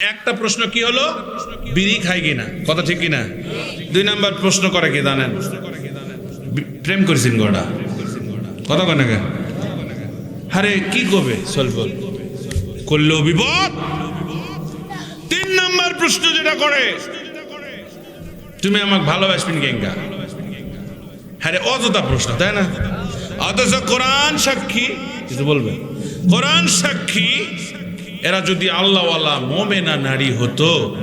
একটা প্রশ্ন কি হলো? বিড়ি খাই কিনা? কথা ঠিক কিনা? দুই নাম্বার প্রশ্ন করে কি জানেন? প্রেম করেছেন গোটা? কথা কেন আরে, কি করবে স্বল্প করল বিপদ? তিন নাম্বার প্রশ্ন যেটা করে, তুমি আমাকে ভালোবাসবেন কেঙ্গা হ্যাঁ অযথা প্রশ্ন, তাই না? অথচ কোরআন সাক্ষী, কিছু বলবে? কোরআন সাক্ষী এরা যদি আল্লাহওয়ালা মোমেনা নারী হতো,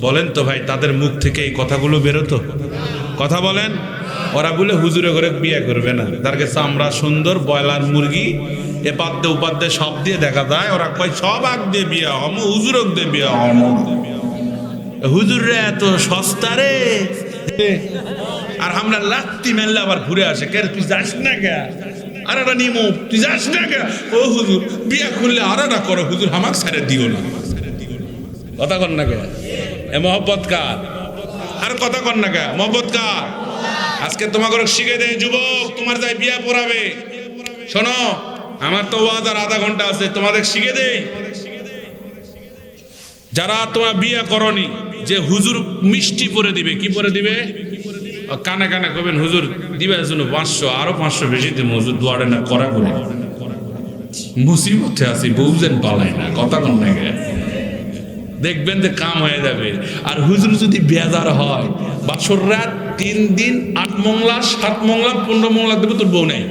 বলেন তো ভাই, তাদের মুখ থেকে এই কথাগুলো বেরোতো? কথা বলেন? ওরা বলে হুজুরে করে বিয়ে করবে না। তার কাছে আমরা সুন্দর বয়লার মুরগি এ পাদ্যে উপাদ্যে সব দিয়ে দেখা যায়। ওরা কয়, সব আগ দিয়ে বিয়ে হম হুজুরক দিয়ে বিয়ে হম। হুজুররা এত সস্তা রে। আর আমরা লাত্তি মেললে আবার ঘুরে আসে। কে তুই যাস না কে? আর একটা নিমু, তুই যাস না ও হুজুর, বিয়া করলে আর একটা করো। হুজুর, হামাক ছেড়ে দিও না। কথা কর না কে এ মহব্বত কার? আর কথা কর না কে মহব্বত কার? আজকে তোমাকে শিখে দেয়, যুবক, তোমার যাই বিয়া পড়াবে। শোনো, আমার তো ওয়াজ আর আধা ঘণ্টা আছে, তোমাদের শিখে দেই। যারা তোমার বিয়ে করনি, যে হুজুর মিষ্টি পরে দিবে, কি পরে দিবে? কানে কানে কবেন, হুজুর। দিবে জন্য পাঁচশো, আরও পাঁচশো বেশি দিন হুজুর দুয়ারে না করা করে। মুসিবতে আছি বউজেন পালাই না, কথা কন না দেখবেন যে কাম হয়ে যাবে। আর হুজুর যদি বেজার হয়, বাসর রাত তিন দিন, আট মংলা, সাত মংলা, পনেরো মংলা দেবে, তোর বউ নেই।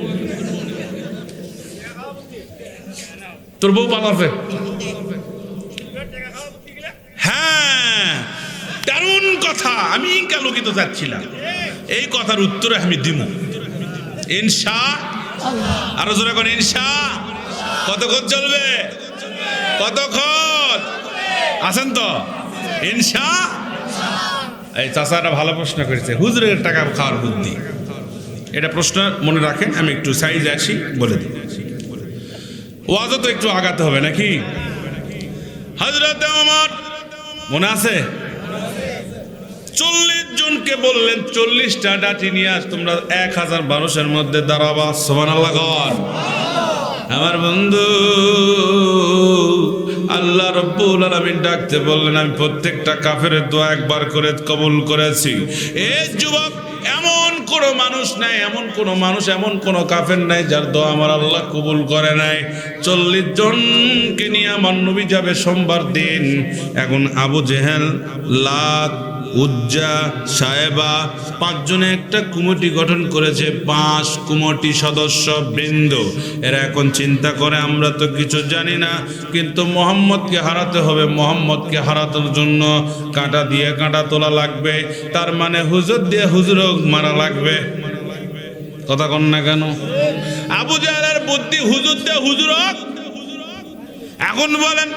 তোর বউ পালাছে হ্যাঁ দারুণ কথা, আমি কালোকিত চাচ্ছিলাম এই কথার উত্তরে আমি দিব ইনশা। আরও জোরে কোন, ইনশা। কতক্ষণ চলবে? কতক্ষণ? আছেন তো? ইনশা। এই চাচারা ভালো প্রশ্ন করেছে, হুজুরের টাকা খাওয়ার বুদ্ধি। এটা প্রশ্ন মনে রাখেন আমি একটু সাইজে আসি, বলে দিই। ওয়াজও তো একটু আগাতে হবে নাকি? হজরত আমার মনে আছে? চল্লিশ জনকে বললেন, চল্লিশটা ডাটি নিয়ে আস, তোমরা এক হাজার মানুষের মধ্যে দাঁড়াবা। সোমান আল্লাহ আমার বন্ধু, আল্লাহ রব্বুল আলামিন ডাকতে বললেন, আমি প্রত্যেকটা কাফের দোয়া একবার করে কবুল করেছি। এ যুবক, এমন কোন মানুষ নাই, এমন কোন মানুষ, এমন কোন কাফের নাই, যার দোয়া আমার আল্লাহ কবুল করে নাই। চল্লিশ জনকে নিয়ে আমার নবী যাবে সোমবার দিন। এখন আবু জেহেল লাত উজ্জা সাহেবা পাঁচজনে একটা কুমটি গঠন করেছে, পাঁচ কুমটি সদস্য বৃন্দ। এরা এখন চিন্তা করে, আমরা তো কিছু জানি না, কিন্তু মোহাম্মদকে হারাতে হবে, মোহাম্মদকে হারানোর জন্য কাঁটা দিয়ে কাঁটা তোলা লাগবে, তার মানে হুজুর দিয়ে হুজুর মারা লাগবে। কথা কন না কেন? আবু জাহেলের বুদ্ধি হুজুর দিয়ে হুজুর এখন বলেন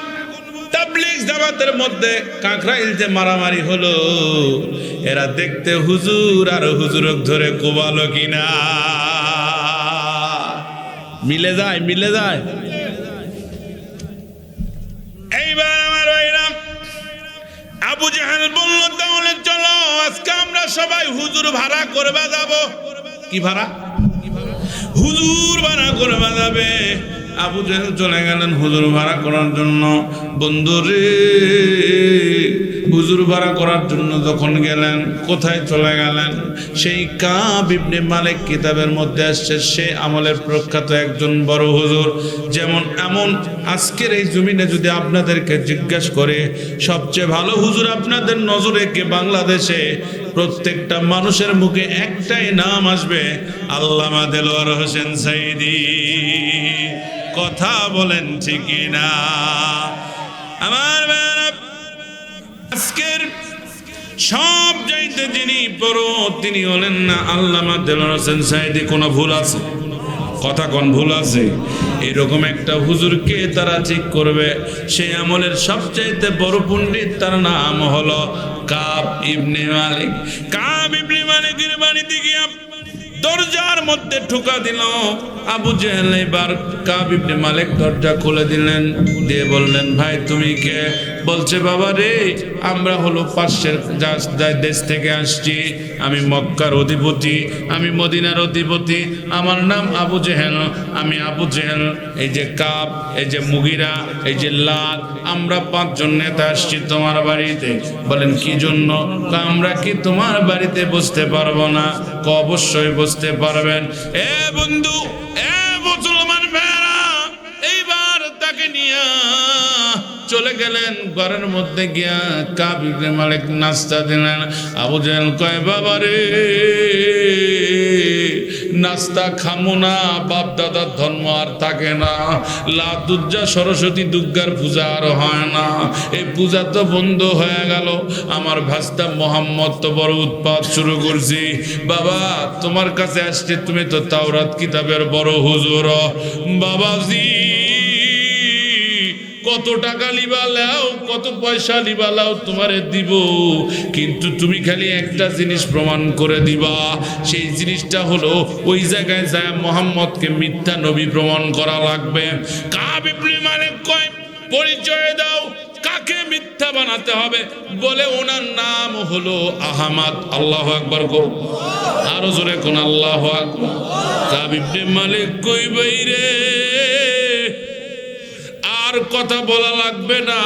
তাবলিগ জামাতের মধ্যে কাঁকড়াইল যে মারামারি হলো। এরা দেখতে হুজুর আর হুজুরক ধরে কোবালো কিনা। মিলে যায় মিলে যায়। এইবার আমার ভাইরা আবু জাহাল বলল, তাহলে চলো, আজকে আমরা সবাই হুজুর ভাড়া করবে যাব। কি ভাড়া? হুজুর ভাড়া করবে যাবে। আবু জেহেল চলে গেলেন হুজুর ভাড়া করার জন্য। বন্ধু রে, হুজুর ভাড়া করার জন্য যখন গেলেন, কোথায় চলে গেলেন? সেই কাব ইবনে মালিক কিতাবের মধ্যে আসছে, সে আমলের প্রখ্যাত একজন বড় হুজুর। যেমন এমন আজকের এই জমিনে যদি আপনাদেরকে জিজ্ঞাসা করে, সবচেয়ে ভালো হুজুর আপনাদের নজরে কে? বাংলাদেশে। প্রত্যেকটা মানুষের মুখে একটাই নাম আসবে, আল্লামা দেলোয়ার হোসেন সাইদি। কথা বলেন ঠিকই না। আমার আজকের সব চাইতে যিনি বড় তিনি হলেন না আল্লামা হোসেন সাইদি কোনো ভুল আছে? কথা কোন ভুল আছে? এরকম একটা হুজুরকে তারা ঠিক করবে? সেই আমলের সবচাইতে বড় পণ্ডিত তার নাম হলো কাব ইবনে মালিক। কাব ইবনে মালিকের বাড়িতে গিয়া দরজার মধ্যে ঠুকা দিল। আবু জেহেল এবার কাবিবনে মালিক দরজা খুলে দিলেন। দিয়ে বললেন, ভাই, তুমি কে? বলছে, বাবা রে, আমরা হলো যা- দেশ থেকে আসছি। আমি মক্কার অধিপতি, আমি মদিনার অধিপতি। আমার নাম আবু জেহেল, আমি আবু জেহেল। এই যে কাপ, এই যে মুগিরা, এই যে লাল, আমরা পাঁচজন নেতা আসছি তোমার বাড়িতে। বলেন, কি জন্য? আমরা কি তোমার বাড়িতে বসতে পারব না? অবশ্যই বসতে পারবেন। এ বন্ধু, এ মুসলমান ভাইরা এইবার তাকে নিয়ে চলে গেলেন, ঘরের মধ্যে গিয়া কাবিরে মালিক নাস্তা দিলেন। আবু জাহেল কয়, বাবা রে, নাস্তা খামো না, বাপ দাদার ধর্ম আর থাকে না। লা দুর্গা সরস্বতী দুর্গার পূজা আর হয় না। এই পূজা তো বন্ধ হয়ে গেল। আমার ভাস্তা মোহাম্মদ তো বড় উৎপাদ শুরু করছি। বাবা, তোমার কাছে আসছে, তুমি তো তাওরাত কিতাবের বড় হুজুর। বাবাজি কত টাকা লিবা লাও, কত পয়সা লিবা লাও, তোমারে দিব। কিন্তু তুমি খালি একটা জিনিস প্রমাণ করে দিবা। সেই জিনিসটা হলো ওই জায়গায় যায় মোহাম্মদকে মিথ্যা নবী প্রমাণ করা লাগবে। কাব ইবনে মালিক কয়, পরিচয় দাও, কাকে মিথ্যা বানাতে হবে? বলে, ওনার নাম হলো আহমাদ। আল্লাহ আকবর গো আরও জোরে কোন আল্লাহ আকবর। কাব ইবনে মালিক কই বাইরে আর কথা বলা লাগবে না।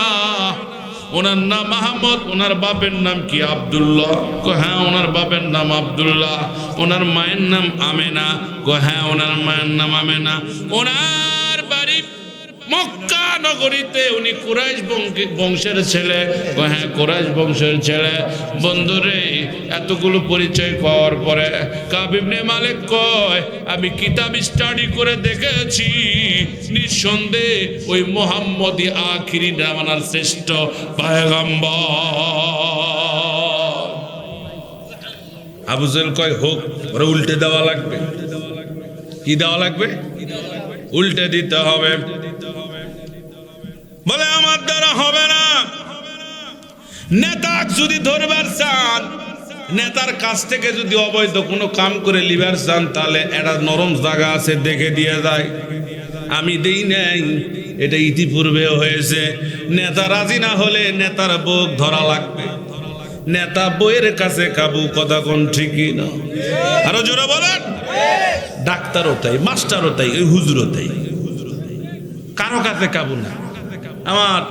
ওনার নাম আহমদ, ওনার বাপের নাম কি? আবদুল্লাহ। কো হ্যাঁ ওনার বাপের নাম আবদুল্লাহ। ওনার মায়ের নাম আমেনা। কো হ্যাঁ ওনার মায়ের নাম আমেনা। ওনার বাড়ি মক্কা নগরীতে উনি কুরাইশ বংশের ছেলে। হ্যাঁ কুরাইশ বংশের ছেলে। বন্ধুরে, এতগুলো পরিচয় পাওয়ার পরে কাবিবনে মালিক কয়, আমি কিতাব স্টাডি করে দেখেছি। নিঃসন্দেহে ওই মোহাম্মদী আখিরি নামানার শ্রেষ্ঠ পায়গাম্বর। আবুজেল কয়, হোক, ওরা উল্টে দেওয়া লাগবে। কি দেওয়া লাগবে? উল্টে দিতে হবে। বলে, আমার দ্বারা হবে না। নেতা যদি ধরবার চান, নেতার কাছ থেকে যদি অবৈধ কোনো কাম করে লিবার চান, তাহলে একটা নরম জায়গা আছে, দেখে দিয়ে যায়। আমি দেই নাই, এটা ইতিপূর্বে হয়েছে। নেতা রাজি না হলে নেতার বুক ধরা লাগবে। নেতা বইয়ের কাছে কাবু কথা কোন ঠিকই না। আরও জোরে বলেন। ডাক্তারও তাই, মাস্টারও তাই ওই হুজুরও তাই। কারও কাছে কাবু না। আমার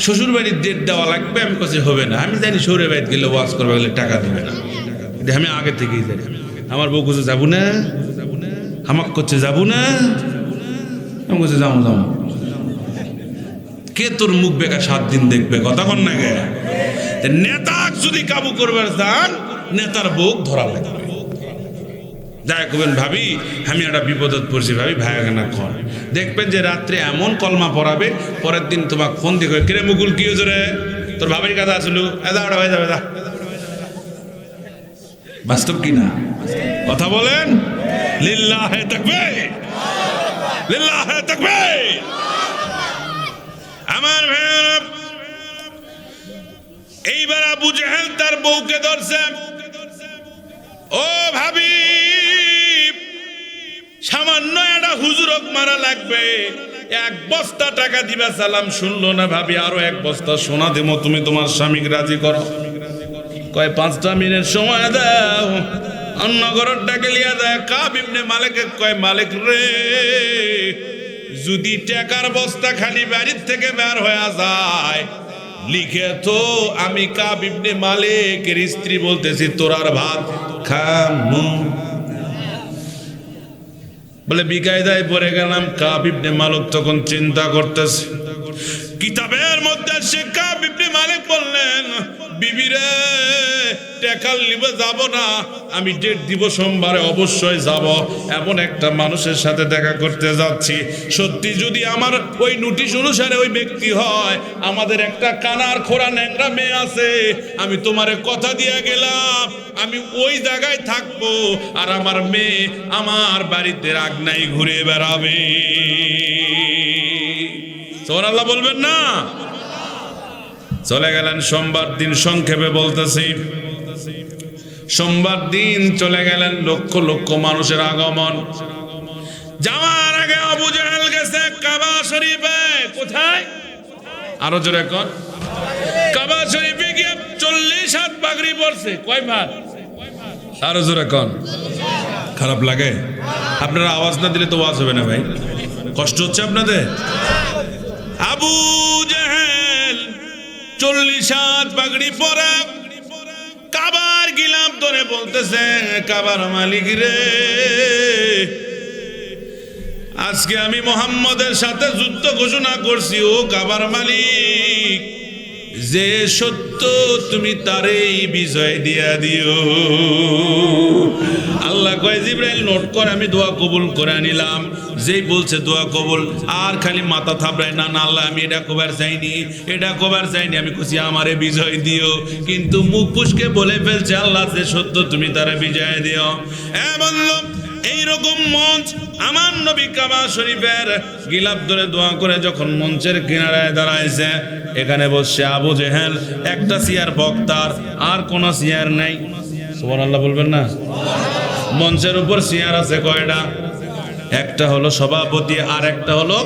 শ্বশুর বাড়ির ডেট দেওয়া লাগবে, আমি কাছে হবে না। আমি জানি সৌরে বাড়িতে গেলে ওয়াজ করবে, গেলে টাকা দেবে না। এটা আমি আগে থেকেই জানি। আমার বউ কাছে যাব না। আমাকে করছে যাব না। আমি কাছে যাব যাব কে তোর মুখ বেকা সাত দিন দেখবে? কথা কন না গে নেতা যদি কাবু করবার চান, নেতার বুক ধরা লাগবে। যাই করবেন ভাবি, আমি একটা বিপদত পড়ছি। ভাবি ভাইয়াকে না কর দেখবেন যে রাত্রে এমন কলমা পড়াবে, পরের দিন তোমাকে ফোন দিয়ে কিরে মুকুল, কি হয়েছে রে? তোর ভাবির কথা আসলো। এদা হয়ে যাবে দা বাস্তব কি না? কথা বলেন। লিল্লাহে তাকবে লিল্লাহে তাকবে আমার ভাইয়েরা, এইবার আবু জেহেল তার বউকে ধরছে। ও ভাবি, সামান্য একটা হুজুরক মারা লাগবে। এক বস্তা টাকা দিবা সালাম শুনলো না ভাবি, আরও এক বস্তা সোনা দেবো, তুমি তোমার স্বামীকে রাজি করো। কয়, পাঁচটা মিনিট সময় দাও। অন্য ঘরের ডাকে লিয়া দেয় কাব ইবনে মালিক কয়, মালিক রে, যদি টাকার বস্তা খালি বাড়ির থেকে বের হয়ে যায়, লিখে তো আমি কাব ইবনে মালিকের স্ত্রী বলতেছি তোরার ভাত খামু। বলে, বিকায়দায় পড়ে গেলাম কাবিবনে মালিক তখন চিন্তা করতেছে। কিতাবের মধ্যে সে কাবিবনে মালিক বললেন বিবিরে টেকাল নিবে যাব না। আমি ডেট দিব সোমবারে, অবশ্যই যাব। এমন একটা মানুষের সাথে দেখা করতে যাচ্ছি। সত্যি যদি আমার ওই নোটিশ অনুসারে ওই ব্যক্তি হয়, আমাদের একটা কানার খোরা ন্যাংরা মেয়ে আছে, আমি তোমারে কথা দিয়ে গেলাম, আমি ওই জায়গায় থাকব, আর আমার মেয়ে আমার বাড়িতে রাগ নাই, ঘুরে বেড়াবে। সোর আল্লাহ বলবেন না? চলে গেলেন, সোমবার দিন সংক্ষেপে বলতেছি। সোমবার দিন চলে গেলেন লক্ষ লক্ষ মানুষের আগমন। যাওয়ার আগে আবু জাহেল গেছে কাবা শরীফে। কোথায়? আরও জোরে কর। কাবা শরীফে গিয়ে চল্লিশ হাত পাগড়ি পড়ছে কয় ভাত আরও জোরে কন খারাপ লাগে? আপনারা আওয়াজ না দিলে তো ওয়াজ হবে না ভাই। কষ্ট হচ্ছে আপনাদের? আবু জাহেল চল্লিশ হাত পাগড়ি পরা। কাবার গিলাম ধরে বলতেছে, কাবার মালিক রে। আজকে আমি মোহাম্মদের সাথে যুদ্ধ ঘোষণা করছি, ও কাবার মালিক যে সত্য তুমি তারেই বিজয় দিয়া দিও। আল্লাহ কয়, জিব্রাইল, নোট করে, আমি দোয়া কবুল করে নিলাম। যেই বলছে দোয়া কবুল, আর খালি মাথা থাপড়ায়, না না, আল্লাহ, আমি এটা কবার চাইনি, এটা কবার চাইনি। আমি খুশি আমারে বিজয় দিও। কিন্তু মুখ পুষকে বলে ফেলছে, আল্লাহ, যে সত্য তুমি তারে বিজয় দিও। হ্যাঁ বললাম এইরকম মঞ্চ আমার নবী কাবা শরীফের গিলাপ ধরে দোয়া করে যখন মঞ্চের কিনারায় দাঁড়াইছে, এখানে বসছে আবু জেহেল, একটা সিয়ার বক্তার, আর কোন সিয়ার নাই। আল্লাহ বলবেন না? মঞ্চের উপর সিয়ার আছে কয়টা? একটা হলো সভাপতি, আর একটা হলো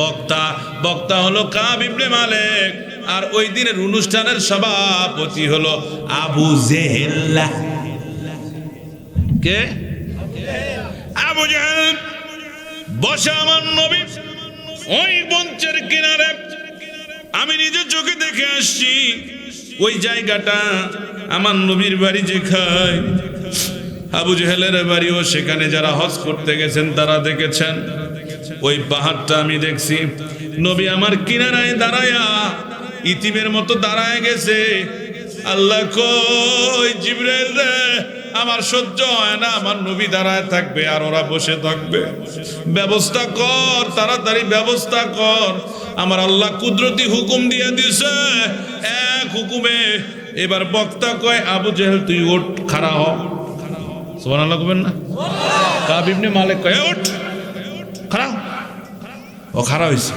বক্তা। বক্তা হলো কাব ইবনে মালিক, আর ওই দিনের অনুষ্ঠানের সভাপতি হলো আবু জেহেল্লা কে? আবু জাহেল বসে আমার নবী ওই মঞ্চের কিনারে। আমি নিজের চোখে দেখে আসছি, ওই জায়গাটা আমার নবীর বাড়ি যে আবু জেহেলের বাড়িও সেখানে যারা হজ করতে গেছেন তারা দেখেছেন। ওই পাহাড়টা আমি দেখছি। নবী আমার কিনারায় দাঁড়ায়া ইতিমের মতো দাঁড়ায় গেছে। আল্লাহ কই জিব্রাইল রে? আমার সহ্য হয় না, আমার নবী দাঁড়ায় থাকবে আর ওরা বসে থাকবে। ব্যবস্থা কর, তাড়াতাড়ি ব্যবস্থা কর। আমার আল্লাহ কুদরতি হুকুম দিয়ে দিছে এক হুকুমে। এবার বক্তা কয়, আবু জেহেল, তুই ওঠ, খাড়া হ। সোমান না? কাব ইবনে মালিক কয় ওঠ, খাড়া ও খাড়া হয়েছে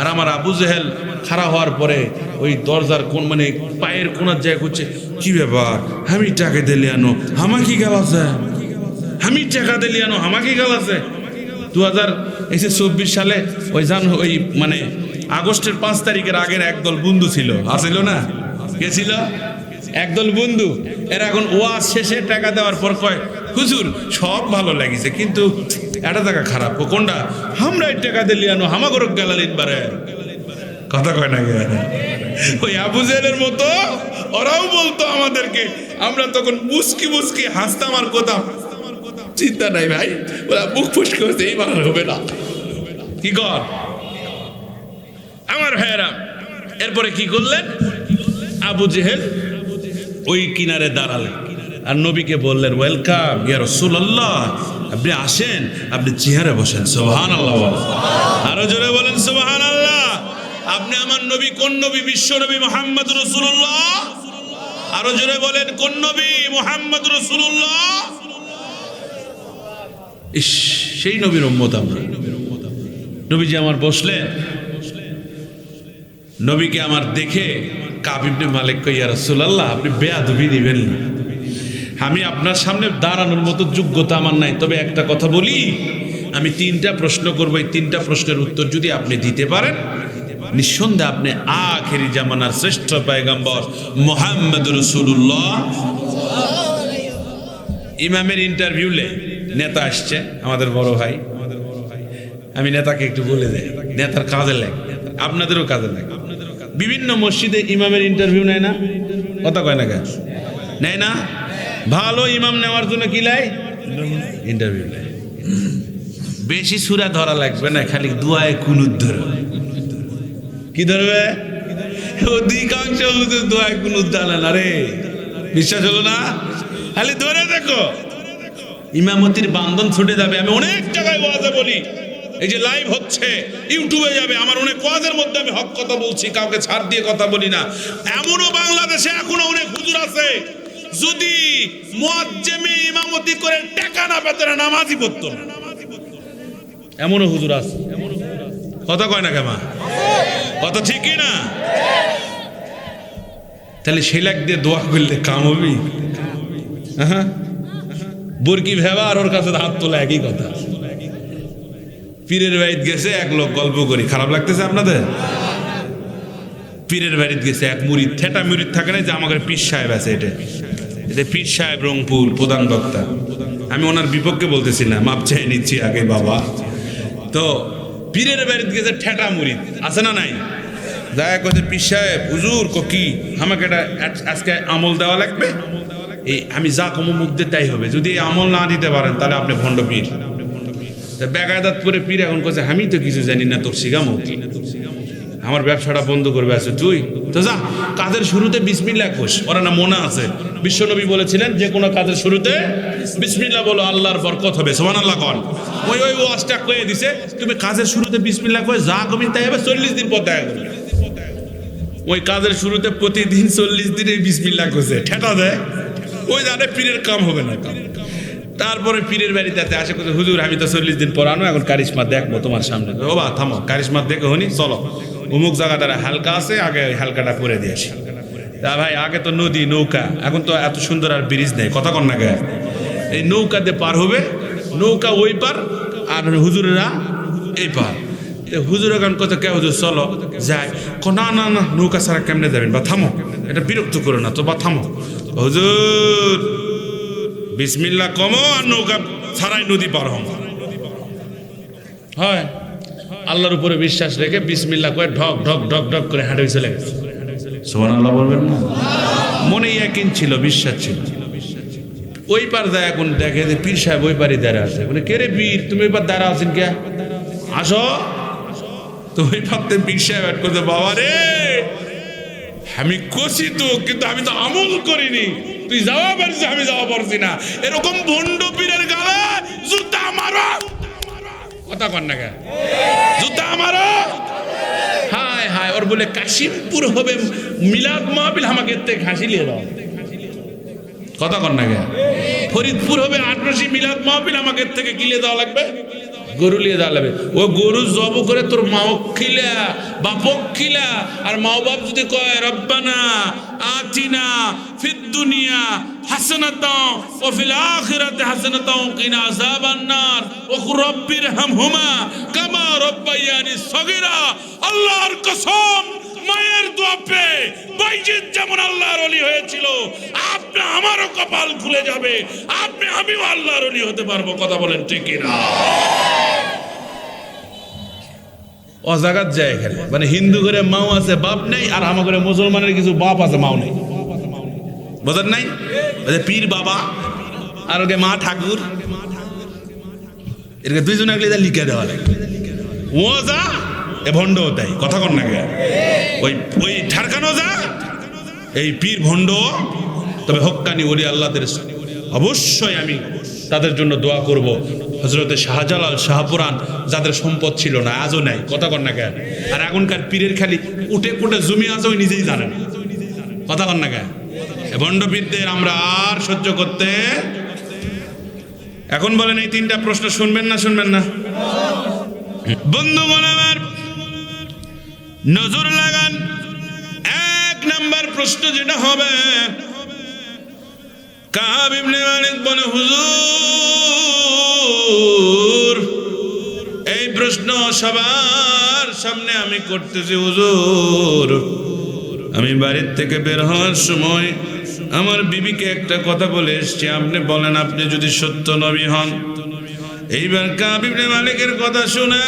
আর আমার আবু জেহেল খাড়া হওয়ার পরে ওই দরজার কোন মানে পায়ের কোনার জায়গা করছে কি ব্যাপার? আমি টাকা দিলে আনো আমাকে গেল আছে? আমি টাকা দিলে আনো আমাকে গেল আছে? দু হাজার এসে চব্বিশ সালে ওই জান, ওই মানে আগস্টের পাঁচ তারিখের আগের একদল বন্ধু ছিল। আসিল না? কে ছিল? একদল বন্ধু। এরা এখন ওয়াজ শেষে টাকা দেওয়ার পর কয় হুজুর, সব ভালো লাগিছে, কিন্তু এটা টাকা খারাপ কোনটা? আমরা এই টাকা দিলি আনো হামাগর গেলালিন বারে কথা কয় না ওই আবু জেলের মতো, ওরাও বলতো আমাদেরকে, আমরা তখন মুসকি মুসকি হাসতাম আর কোথাও চিন্তা নাই ভাই, ওরা মুখ ফুসকে হচ্ছে এই ভালো হবে না। কি কর? আমার ভাইয়েরা, এরপরে কি করলেন? আবু জেহেল ওই কিনারে দাঁড়ালেন। আর নবীকে বললেন, ওয়েলকাম, ইয়া রাসূলুল্লাহ। আপনি আসেন, আপনি চেহারা বসেন সোহান আল্লাহ আরও জোরে বলেন, সুবহানাল্লাহ। আপনি আমার নবী, কোন নবী? বিশ্ব নবী মোহাম্মদ রসুল্লাহ আরও জোরে বলেন, কোন নবী? মোহাম্মদ রসুল্লাহ ইস, সেই নবীর উম্মত আমরা। নবীজি আমার বসলেন। নবীকে আমার দেখে কাবিবনে মালিক কইয়া রাসূলুল্লাহ, আপনি বেয়াদবি দিবেন না। আমি আপনার সামনে দাঁড়ানোর মতো যোগ্যতা আমার নাই। তবে একটা কথা বলি, আমি তিনটা প্রশ্ন করব। এই তিনটা প্রশ্নের উত্তর যদি আপনি দিতে পারেন, নিঃসন্দেহে আপনি আখেরি জামানার শ্রেষ্ঠ পায়গাম্বর মোহাম্মদ রসুল্লাহ ইমামের ইন্টারভিউলে নেতা আসছে, আমাদের বড় ভাই। আমি নেতাকে একটু বলে দেয় নেতার কাজে লাগে, আপনাদেরও কাজে লাগে। বিভিন্ন মসজিদে ইমামের ইন্টারভিউ নেয় না? কথা কয় না কেন? নেয় না? ভালো ইমাম নেওয়ার জন্য কি লাই? ইন্টারভিউ লাই। বেশি সুরা ধরা লাগবে না, খালি দুয়ায় কুনুদ ধরো। কি ধরবে? অধিকাংশ হুজুর দোয়ায় কুনুদ জানে না রে। বিশ্বাস হলো না? খালি ধরে দেখো। ইমামতির বান্ধন ছুটে যাবে, আমি অনেক জায়গায় ওয়াজে বলি। এই যে লাইভ হচ্ছে, ইউটিউবে যাবে, আমার অনেক ওয়াজের মধ্যে আমি হক কথা বলছি, কাউকে ছাড় দিয়ে কথা বলি না। এমনও বাংলাদেশে এখনও অনেক হুজুর আছে। যদি মুয়াজ্জেমে ইমামতি করে টাকা না পেতে না নামাজই পড়তো না। এমনও হুজুর আছে। কথা কয় না কেমা কথা ঠিকই না? তাহলে সেই লাগ দিয়ে দোয়া করলে কাম হবি? বুরকি ভেবা আর ওর কাছে হাত তোলা একই কথা। পীরের বাড়িতে গেছে, এক লোক গল্প করি। খারাপ লাগতেছে আপনাদের? পীরের বাড়িতে গেছে, এক মুড়ি থেটা মুড়িদ থাকে না যে আমাদের পীর সাহেব আছে এটা। এটা পীর সাহেব রংপুর, প্রধান বক্তা। আমি ওনার বিপক্ষে বলতেছি না, মাপ চাই নিচ্ছি আগে বাবা। তো পীরের বাড়িতে গেছে ঠেটা মুড়িদ আছে না নাই? দেখা করছে পীর সাহেব, হুজুর, কো আমাকে এটা আজকে আমল দেওয়া লাগবে? এই, আমি যা কমো মুখ দিয়ে তাই হবে। যদি আমল না দিতে পারেন, তাহলে আপনি ভণ্ড পীর। তা বেকায়দাত করে পীর এখন কাছে আমি তো কিছু জানি না, তোর শিগামো আমার ব্যবসাটা বন্ধ করবে আছে। তুই? তো যা কাজের শুরুতে বিসমিল্লা কোষ? ওরা না মনে আছে। বিশ্বনবী বলেছিলেন, যে কোনো কাজের শুরুতে বিসমিল্লা বলো, আল্লাহর বরকত হবে। সোমান আল্লাহ কন। ওই ওই ওয়াজটা কয়ে দিছে, তুমি কাজের শুরুতে বিসমিল্লা কয়ে যা কমি তাই হবে, চল্লিশ দিন পর দেখা করবে। ওই কাজের শুরুতে প্রতিদিন চল্লিশ দিনে বিসমিল্লা করছে ঠেটা দেয় ওই জানে পীরের কাম হবে না। তারপরে পীরের বাড়িতে আসে কথা হুজুর, আমি তো চল্লিশ দিন পর আনো, এখন কারিশমা দেখব তোমার সামনে। ও বা, থামো, কারিশমা দেখে হনি, চলো। অমুক জায়গাটা হালকা আছে, আগে হালকাটা করে দিয়ে আসি। তা ভাই, আগে তো নদী, নৌকা, এখন তো এত সুন্দর আর ব্রিজ নেই, কথা কন না গে এই নৌকা দিয়ে পার হবে, নৌকা ওই পার, আর হুজুরেরা এই পার। হুজুর এখন কত কে হুজুর, চলো যায় না না না, নৌকা ছাড়া কেমনে যাবেন? বা থামো, এটা বিরক্ত করো না তো, বা থামো। হুজুর বিসমিল্লা কমো, আর নৌকা ছাড়াই নদী পার হম। হয়। আল্লাহর উপরে বিশ্বাস রেখে বিসমিল্লা করে ঢক ঢক ঢক ঢক করে হাঁটে চলে গেছে। আল্লাহ বলবেন না? মনে ইয়াকিন ছিল বিশ্বাস ছিল। ওই পার দেয় এখন দেখে যে পীর সাহেব ওই পারে দাঁড়া আছে। মানে কে রে পীর? তুমি ওই পার দাঁড়া আছেন কে? আসো। তো ওই পারতে পীর সাহেব অ্যাড করতে বাবা রে আমি কষি তো কিন্তু আমি তো আমল করিনি। তুই যাওয়া পারছিস আমি যাওয়া পারছি না। এরকম ভণ্ড পীরের গালে জুতা মারো। কথা কন না জুতা মারো হায় হায় ওর বলে কাশিমপুর হবে মিলাদ মাহবিল আমাকে লিয়ে দাও কথা কন না ফরিদপুর হবে আটরশি মিলাদ মাহবিল আমাকে থেকে কিলে দেওয়া লাগবে? গরু লিয়ে দেওয়া লাগবে। ও গরু জব করে তোর মাও খিলা বাপক খিলা আর মাও বাপ যদি কয় রব্বানা আতিনা ফিদ দুনিয়া ও আখিরাতে কিনা আল্লাহর কসম, মায়ের যেমন হয়েছিল আমারও কপাল খুলে যাবে, আপনি আমিও আল্লাহর অলি হতে পারব, কথা বলেন ঠিক না অজাগাত যায় এখানে। মানে হিন্দু ঘরে মাও আছে, বাপ নেই, আর আমার ঘরে মুসলমানের কিছু বাপ আছে, মাও নেই। বোঝেন নাই? পীর বাবা, আর ওকে মা ঠাকুর। এরকে দুইজন আগলে লিখে দেওয়া লাগে। ও যা, এ ভণ্ড তাই, কথা কর না ওই ওই ঠারকানো যা, এই পীর ভণ্ড। তবে হক্কানি ওলি আল্লাহদের অবশ্যই আমি তাদের জন্য দোয়া করব। হজরতে শাহজালাল শাহপুরান যাদের সম্পদ ছিল না, আজও নাই, কথা কর না আর এখনকার পীরের খালি উঠে পুটে জমি আছে ওই নিজেই জানেন। কথা কর না কেন এ ভণ্ড পীরদের আমরা আর সহ্য করতে এখন বলেন এই তিনটা প্রশ্ন শুনবেন না শুনবেন না? বন্ধুগণ আমার, নজর লাগান। এক নাম্বার প্রশ্ন যেটা হবে হুজুর, এই প্রশ্ন সবার সামনে আমি করতেছি, হুজুর। আমি বাড়ির থেকে বের হওয়ার সময় আমার বিবিকে একটা কথা বলে এসছি, আপনি বলেন, আপনি যদি সত্য নবী হন। এইবার কাবিবনে মালিকের কথা শুনে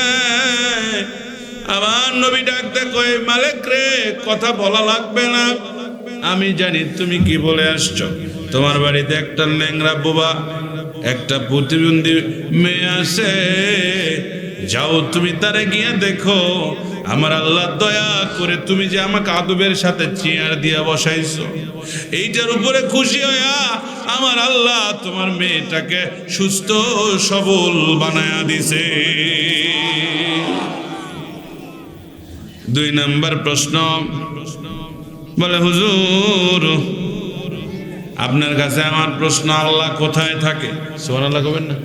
আমার নবী ডাকতে কয়ে, মালিক রে, কথা বলা লাগবে না। আমি জানি, তুমি কি বলে আসছো? তোমার বাড়িতে একটা ল্যাংরা বোবা, একটা প্রতিবন্ধী মেয়ে আছে। যাও তুমি তারে গিয়ে দেখো। আমার আল্লাহ দয়া করে তুমি যে আমাকে আদবের সাথে চেয়ার দিয়া বসাইছো, এইটার উপরে খুশি হইয়া আমার আল্লাহ তোমার মেয়েটাকে সুস্থ সবল বানায়া দিছে। দুই নাম্বার প্রশ্ন, বলে, হুজুর, আপনার কাছে আমার প্রশ্ন আল্লাহ কোথায় থাকে? সোহান আল্লাহ কবেন না।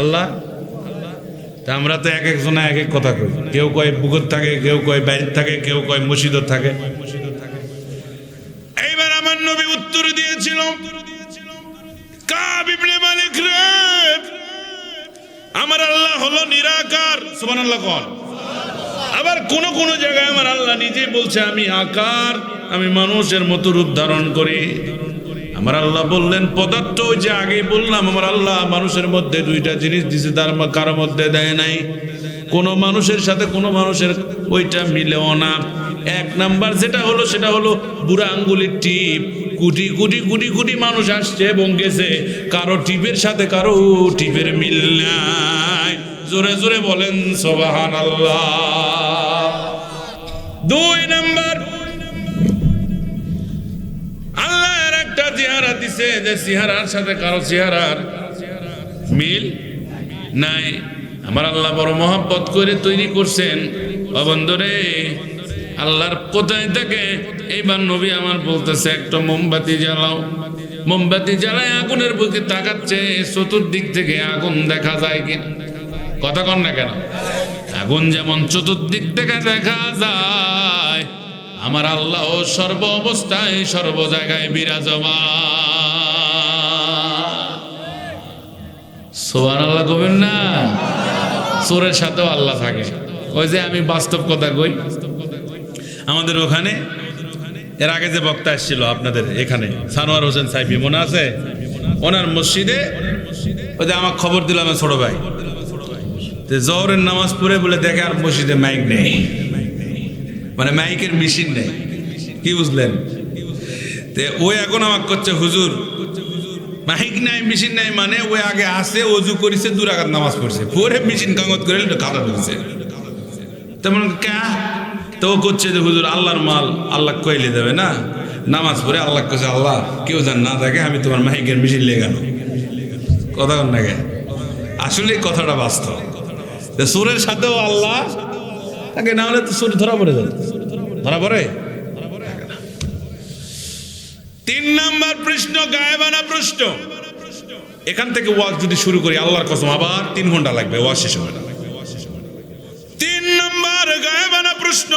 আল্লাহ? তা আমরা তো এক একজনে এক এক কথা কই। কেউ কয় বুকত থাকে, কেউ কয় বাইরে থাকে, কেউ কয় মসজিদত থাকে। এইবার আমার নবী উত্তর দিয়েছিল, কাব ইবনে মালিক রে। আমার আল্লাহ হলো নিরাকার। সুবহানাল্লাহ কোন। আবার কোন কোন জায়গায় আমার আল্লাহ নিজেই বলছে, আমি আকার, আমি মানুষের মতো রূপ ধারণ করি। আমার আল্লাহ বললেন, পদার্থ যে আগে বললাম, আমার আল্লাহ মানুষের মধ্যে দুইটা জিনিস দিছে, তার কারও মধ্যে দেয় নাই। কোন মানুষের সাথে কোন মানুষের ওইটা মিলেও না। এক নাম্বার যেটা হলো, সেটা হলো বুড়া আঙ্গুলির টিপ। কোটি কোটি কোটি কোটি মানুষ আসছে এবং গেছে। কারও টিপের সাথে কারও টিপের মিল নাই। জোরে জোরে বলেন সোবাহান আল্লাহ দুই নাম্বার দিছে যে চেহারার সাথে কারও চেহারার মিল নাই। আমার আল্লাহ বড় মহব্বত করে তৈরি করছেন। অবন্ধরে আল্লাহর কোথায় থাকে? এইবার নবী আমার বলতেছে, একটা মোমবাতি জ্বালাও। মোমবাতি জ্বালায় আগুনের বুকে তাকাচ্ছে, চতুর্দিক থেকে আগুন দেখা যায় কিনা? কথা কন না কেন? আগুন যেমন চতুর্দিক থেকে দেখা যায় আমার আল্লাহ সর্ব অবস্থায়, সর্ব জায়গায় বিরাজমান। আল্লাহ কবেন না? চোরের সাথেও আল্লাহ থাকে। ওই যে আমি বাস্তব কথা কই। আমাদের ওখানে, এর আগে যে বক্তা এসেছিল আপনাদের এখানে, সানোয়ার হোসেন সাইফি, মনে আছে? ওনার মসজিদে, ওই যে আমার খবর দিল আমার ছোট ভাই। জহরের নামাজ পড়ে বলে দেখে আর মসজিদে মাইক নেই। মানে মাইকের মেশিন নেই। কি বুঝলেন? ওই এখন আমার করছে হুজুর, মাইক নাই, মেশিন নাই মানে ওই আগে আসে অজু করেছে দুরাগাত নামাজ পড়ছে। পরে মেশিন কাগজ করে খাতা ঢুকছে তেমন কা? তো ও করছে যে, হুজুর, আল্লাহর মাল আল্লাহ কইলে দেবে না? নামাজ পড়ে আল্লাহ কইছে, আল্লাহ, কেউ জান না থাকে, আমি তোমার মাইকের মেশিন লেগে গেল কথা কন আসলে কথাটা বাস্তব। সুরের সাথেও আল্লাহ তাকে না হলে তো সুর ধরা পড়ে যাবে ধরা পড়ে? তিন নাম্বার প্রশ্ন, গায়েবানা প্রশ্ন। এখান থেকে ওয়াজ যদি শুরু করি, আল্লাহর কসম, আবার তিন ঘণ্টা লাগবে, ওয়াজ শেষ হবে না। তিন নম্বর গায়েবানা প্রশ্ন,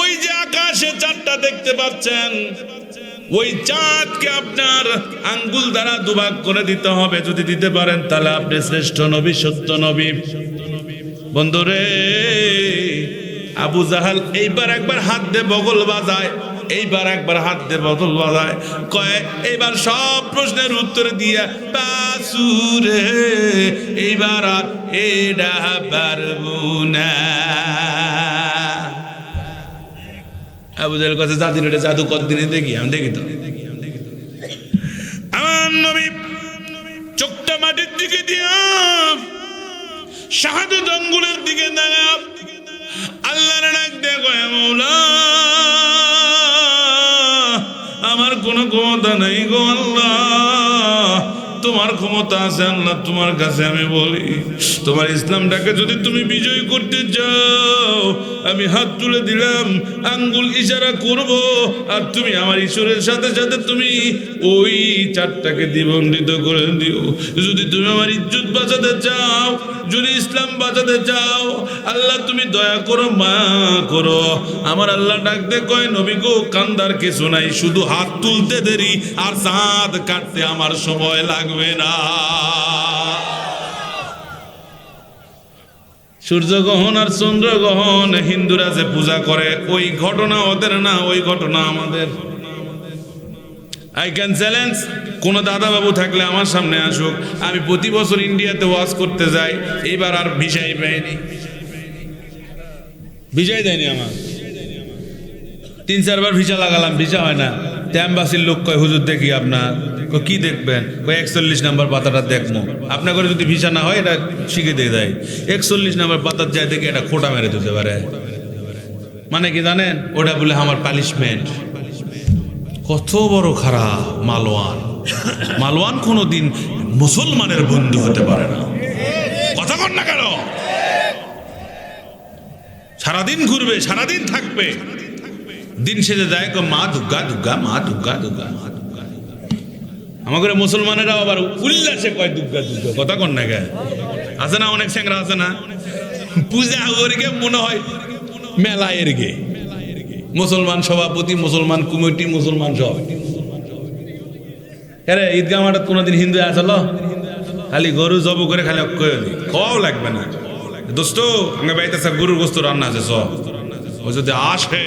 ওই যে আকাশে চারটা দেখতে পাচ্ছেন, ওই চাঁদকে আপনার আঙ্গুল দ্বারা দুভাগ করে দিতে হবে। যদি দিতে পারেন, তাহলে আপনি শ্রেষ্ঠ নবী, সত্য নবী। বন্ধুরে, আবু জাহাল এইবার একবার হাত দিয়ে বগল বাজায়, এইবার একবার হাত দিয়ে বদল বাজায়। কয়, এইবার সব প্রশ্নের উত্তর দিয়া, বাসুরে, এইবার আর এটা পারব না। আবু জাহেল কাছে জাতির এটা জাদু কতদিনে দেখি? আমি দেখি তো। আমার নবী চোখটা মাটির দিকে দিয়া শাহাদত আঙ্গুলের দিকে দাঁড়া আল্লাহর ডাক দেখো মৌলা আমার কোনো ক্ষমতা নেই গো আল্লাহ। তোমার ক্ষমতা আছে আল্লাহ, তোমার কাছে আমি বলি, তোমার ইসলামটাকে যদি তুমি বিজয় করতে চাও, আমি হাত তুলে দিলাম, আঙ্গুল ইশারা করব, আর তুমি আমার ঈশ্বরের সাথে সাথে তুমি ওই চারটাকে দ্বিবন্দিত করে দিও। যদি তুমি আমার ইজ্জত বাঁচাতে চাও, যদি ইসলাম বাঁচাতে চাও, আল্লাহ তুমি দয়া করো, মা করো। আমার আল্লাহ ডাকতে কয়, নবী গো, কান্দার কিছু শুধু হাত তুলতে দেরি, আর চাঁদ কাটতে আমার সময় লাগবে না। সূর্যগ্রহণ আর চন্দ্রগ্রহণ হিন্দুরা যে পূজা করে, ওই ঘটনা ওদের না, ওই ঘটনা আমাদের। আই ক্যান চ্যালেঞ্জ কোন দাদা বাবু থাকলে আমার সামনে আসুক। আমি প্রতি বছর ইন্ডিয়াতে ওয়াজ করতে যাই এবার আর ভিসাই পাইনি। ভিসাই দেয়নি আমার। তিন চারবার ভিসা লাগালাম, ভিসা হয় না। ট্যাম্বাসির লোক কয়, হুজুর দেখি আপনার। কি দেখবেন? কয় একচল্লিশ নাম্বার পাতাটা দেখব। আপনার করে যদি ভিসা না হয়, এটা শিখে দিয়ে দেয়। একচল্লিশ নাম্বার পাতার যায় দেখি এটা খোটা মেরে দিতে পারে। মানে কি জানেন? ওটা বলে আমার পালিশমেন্ট কত বড় খারাপ মালওয়ান মালওয়ান কোনোদিন মুসলমানের বন্ধু হতে পারে না। কথা কর না কেন? সারাদিন ঘুরবে, সারাদিন থাকবে। দিন সেজে যায় মা দুর্গা দুর্গা মা দুর্গা দুর্গা মা আমাদের মুসলমানেরাও আবার উল্লাসে কয় দুর্গা দুর্গা কথা কন না গে আছে না অনেক স্যাংরা আছে না? পূজা ওরকে মনে হয় মেলা এর গে। মুসলমান সভাপতি, মুসলমান কমিটি, মুসলমান সব। আরে ঈদগাহ মাঠে কোনোদিন হিন্দু আসলো খালি গরু জব করে খালি অক্ষয় খাওয়াও লাগবে না। দোস্ত আমি বাইতেছে গরুর গোস্ত রান্না আছে সব ও যদি আসে,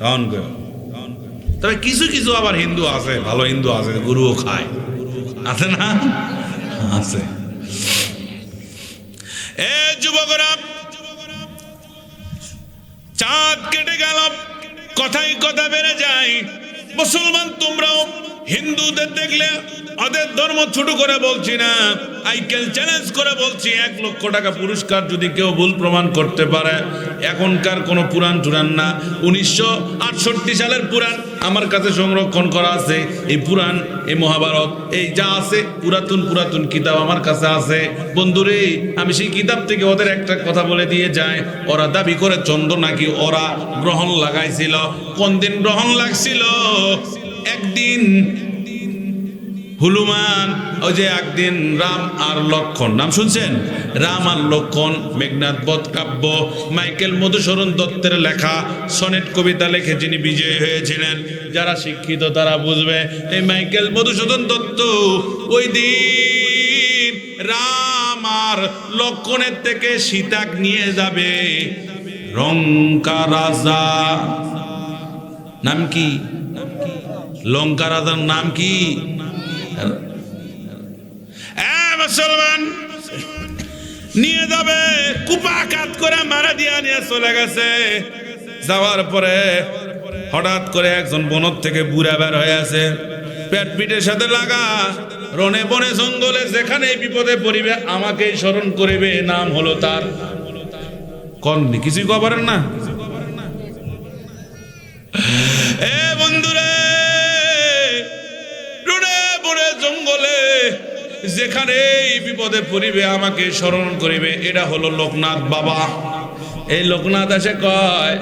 তখন কই তবে কিছু কিছু আবার হিন্দু আছে, ভালো হিন্দু আছে, গুরুও খায়। আছে না? আছে। এ যুবকরা, চাঁদ কেটে গেল, কথাই কথা বেড়ে যায়। মুসলমান তোমরাও হিন্দুদের দেখলে ওদের ধর্ম ছোট করে বলছি না, আইকেল চ্যালেঞ্জ করে বলছি, এক লক্ষ টাকা পুরস্কার যদি কেউ ভুল প্রমাণ করতে পারে এখনকার কোনো পুরাণ টুরান না। উনিশশো আটষট্টি সালের পুরাণ আমার কাছে সংরক্ষণ করা আছে। এই পুরাণ, এই মহাভারত, এই যা আছে, পুরাতন পুরাতন কিতাব আমার কাছে আছে। বন্ধুরে, আমি সেই কিতাব থেকে ওদের একটা কথা বলে দিয়ে যায় ওরা দাবি করে চন্দ্র নাকি ওরা গ্রহণ লাগাইছিল। কোন দিন গ্রহণ লাগছিল? একদিন হুলুমান, ওই যে একদিন রাম আর লক্ষণ, নাম শুনছেন? রাম আর লক্ষণ, মেঘনাথ বধ কাব্য, মাইকেল মধুসূদন দত্তের লেখা, সনেট কবিতা লেখে যিনি বিজয়ী হয়েছিলেন। যারা শিক্ষিত তারা বুঝবে, এই মাইকেল মধুসূদন দত্ত, ওই দিন রাম আর লক্ষণের থেকে সীতাক নিয়ে যাবে। রঙ্কা রাজা, নাম কি? লঙ্কা রাজার নাম কি? মুসলমান। নিয়ে যাবে কুপাকাত করে মারা দিয়া নিয়ে চলে গেছে। যাওয়ার পরে হঠাৎ করে একজন বনত থেকে বুড়া বের হয়ে আছে। পেট সাথে লাগা, রনে বনে জঙ্গলে যেখানে বিপদে পড়িবে, আমাকেই স্মরণ করিবে, নাম হলো তার। কন কিছুই কবরেন না? এ বন্ধুরে! জঙ্গলে যেখানে এই বিপদে পড়িবে, আমাকে স্মরণ করিবে, এটা হলো লোকনাথ বাবা। এই লোকনাথ এসে কয়,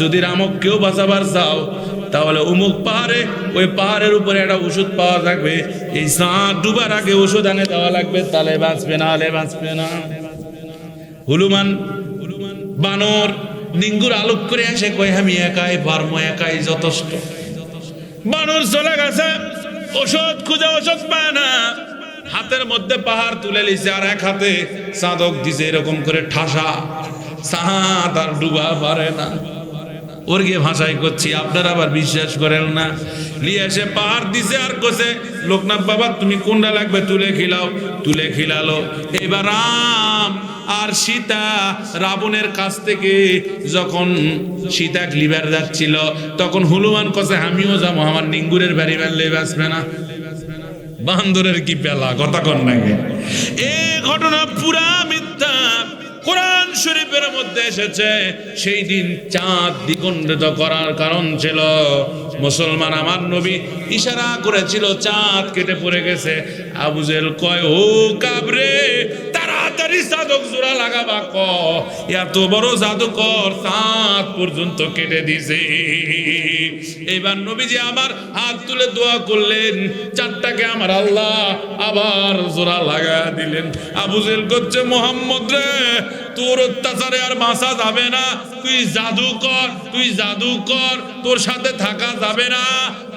যদি রামক কেউ বাঁচাবার চাও, তাহলে অমুক পাহাড়ে, ওই পাহাড়ের উপরে একটা ওষুধ পাওয়া থাকবে এই সাঁত ডুবার আগে ওষুধ আনে দেওয়া লাগবে, তাহলে বাঁচবে না হলে বাঁচবে না। হুলুমান বানর নিঙ্গুর আলোক করে আসে, কয়, আমি একাই পারমো একাই যথেষ্ট। বানর চলে গেছে। ওষুধ খুঁজে ওষুধ পায় না। হাতের মধ্যে পাহাড় তুলে লিছে আর এক হাতে চাঁদক দিছে এরকম করে ঠাসা। চাঁদ আর ডুবা পারে না। ওর গিয়ে ভাষাই করছি, আপনারা আবার বিশ্বাস করেন না। নিয়ে এসে পাহাড় দিছে আর কোসে লোকনাথ বাবা, তুমি কোনটা লাগবে? তুলে খিলাও, তুলে খিলালো। এবার রাম আর সীতা রাবণের কাছ থেকে যখন সীতা লিবার যাচ্ছিল, তখন হনুমান কসে আমিও যাব, আমার নিঙ্গুরের বাড়ি বেললে বাঁচবে না। বান্দরের কি পেলা, কথা কন এ ঘটনা পুরা মিথ্যা। কোরআন শরীফের মধ্যে এসেছে, সেই দিন চাঁদ দ্বিখণ্ডিত করার কারণ ছিল। মুসলমান আমার নবী ইশারা করেছিল, চাঁদ কেটে পড়ে গেছে। আবুজেল কয়, ও কাবরে, তাড়াতাড়ি সাধক জোড়া লাগাবা ক। এত বড় জাদুকর চাঁদ পর্যন্ত কেটে দিছে। এবার নবীজি আমার হাত তুলে দোয়া করলেন, চারটাকে আমার আল্লাহ আবার জোড়া লাগা দিলেন। আবুজেল করছে মোহাম্মদ রে, তোর অত্যাচারে আর বাঁচা যাবে না। তুই জাদু কর, তুই জাদু কর, তোর সাথে থাকা যাবে না।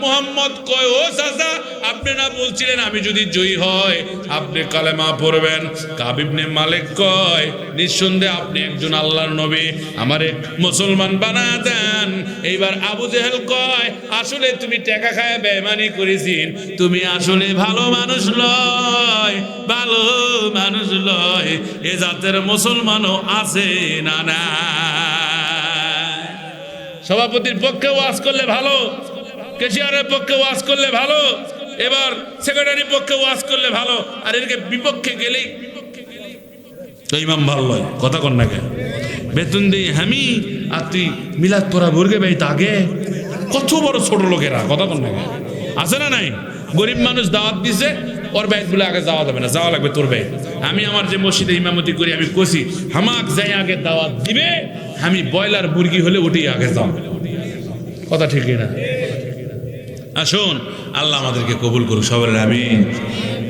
মোহাম্মদ কয়, ও চাচা, আপনি না বলছিলেন আমি যদি জয়ী হয় আপনি কালেমা পড়বেন। কাবিবনে মালিক কয়, নিঃসন্দেহে আপনি একজন আল্লাহর নবী। আমারে মুসলমান বানা দেন। এইবার আবু জেহেল কয়, আসলে তুমি টাকা খায় বেমানি করেছিস তুমি আসলে ভালো মানুষ লয়, ভালো মানুষ লয়, এ জাতের মুসলমানও আছে না না সভাপতির পক্ষে ওয়াজ করলে ভালো, কেশিয়ারের পক্ষে ওয়াজ করলে ভালো, এবার সেক্রেটারি পক্ষে ওয়াজ করলে ভালো, আর এদিকে বিপক্ষে গেলেই তো ইমাম ভালো কথা কর না কেন? বেতন দিই আমি আর তুই মিলাদ তোরা বর্গে ভাই তাকে কত বড় ছোট লোকেরা, কথা কর না আছে না নাই? গরিব মানুষ দাওয়াত দিছে, ওর ব্যাগ বলে আগে যাওয়া যাবে না, যাওয়া লাগবে তোর ব্যাগ আমি আমার যে মসজিদে ইমামতি করি, আমি কষি হামাক যাই আগে দাওয়াত দিবে আমি ব্রয়লার মুরগি হলে ওটি আগে যাও। কথা ঠিক না আসুন, আল্লাহ আমাদেরকে কবুল করুক সবার আমি